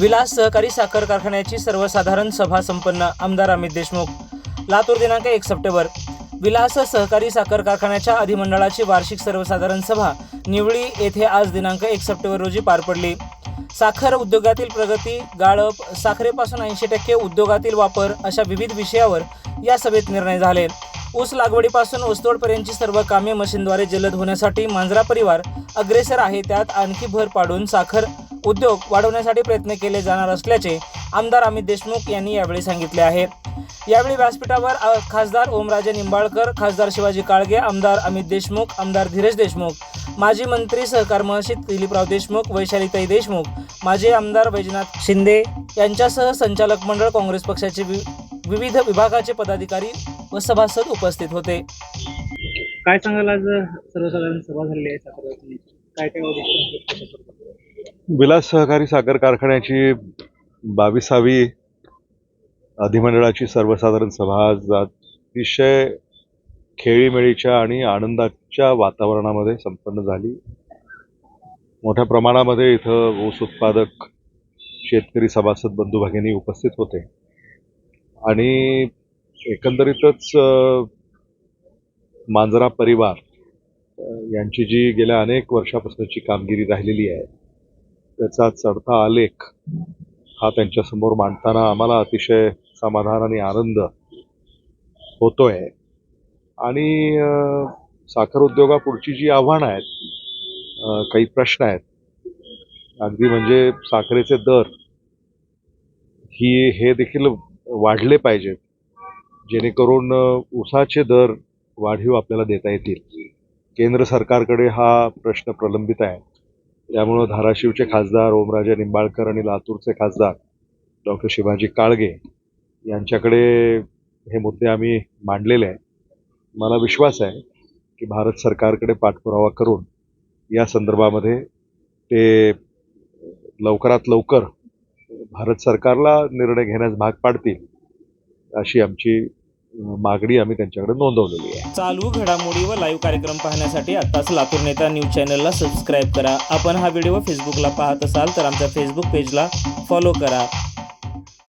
विलास सहकारी साखर कारखान्याची सर्वसाधारण सभा संपन्न. आमदार अमित देशमुख. लातूर दिनांक एक सप्टेंबर. विलास सहकारी साखर कारखान्याच्या अधिमंडळाची वार्षिक सर्वसाधारण सभा निवळी येथे आज दिनांक एक सप्टेंबर रोजी पार पडली. साखर उद्योगातील प्रगती गाळप साखरेपासून ऐंशी टक्के उद्योगातील वापर अशा विविध विषयावर या सभेत निर्णय झाले. ऊस लागवडीपासून ऊसतोडपर्यंतची सर्व कामे मशीनद्वारे जलद होण्यासाठी मांजरा परिवार अग्रेसर आहे. त्यात आणखी भर पाडून साखर उद्योग वाढवण्यासाठी प्रयत्न केले जाणार असल्याचे आमदार अमित देशमुख यांनी यावेळी सांगितले आहे. यावेळी व्यासपीठावर खासदार ओमराजे निंबाळकर खासदार शिवाजी काळगे आमदार अमित देशमुख आमदार धीरज देशमुख माजी मंत्री सहकार महर्षी दिलीपराव देशमुख वैशालीताई देशमुख माजी आमदार वैजनाथ शिंदे यांच्यासह संचालक मंडळ काँग्रेस पक्षाचे वि- विविध विभागाचे पदाधिकारी व सभासद उपस्थित होते. काय सांगाल आज सर्वसाधारण सभा झालेली आहे काय काय विलास सहकारी साखर कारखान्याची बावीसावी अधिमंडळाची सर्वसाधारण सभा आज अतिशय खेळीमेळीच्या आणि आनंदाच्या वातावरणामध्ये संपन्न झाली. मोठ्या प्रमाणामध्ये इथं ऊस उत्पादक शेतकरी सभासद बंधू भगिनी उपस्थित होते. आणि एकंदरीतच मांजरा परिवार यांची जी गेल्या अनेक वर्षापासूनची कामगिरी राहिलेली आहे त्याचा चढता आलेख हा त्यांच्यासमोर मांडताना आम्हाला अतिशय समाधान आणि आनंद होतोय. आणि साखर उद्योगापुढची जी आव्हानं आहेत काही प्रश्न आहेत अगदी म्हणजे साखरेचे दर ही हे देखील वाढले पाहिजेत जेणेकरून ऊसाचे दर वाढीव आपल्याला देता येतील. केंद्र सरकारकडे हा प्रश्न प्रलंबित आहे. त्यामुळं धाराशिवचे खासदार ओमराजे निंबाळकर आणि लातूरचे खासदार डॉक्टर शिवाजी काळगे यांच्याकडे हे मुद्दे आम्ही मांडलेले आहे मला विश्वास आहे की भारत सरकारकडे पाठपुरावा करून या संदर्भामध्ये ते लवकरात लवकर भारत सरकारला निर्णय घेण्यास भाग पाडतील अशी आमची मागणी आम्ही त्यांच्याकडे नोंदवलेली आहे. चालू घडामोडी व लाईव्ह कार्यक्रम पाहण्यासाठी आताच लातूर नेता न्यूज चॅनलला सबस्क्राईब करा. आपण हा व्हिडिओ फेसबुकला पाहत असाल तर आमच्या फेसबुक पेजला फॉलो करा.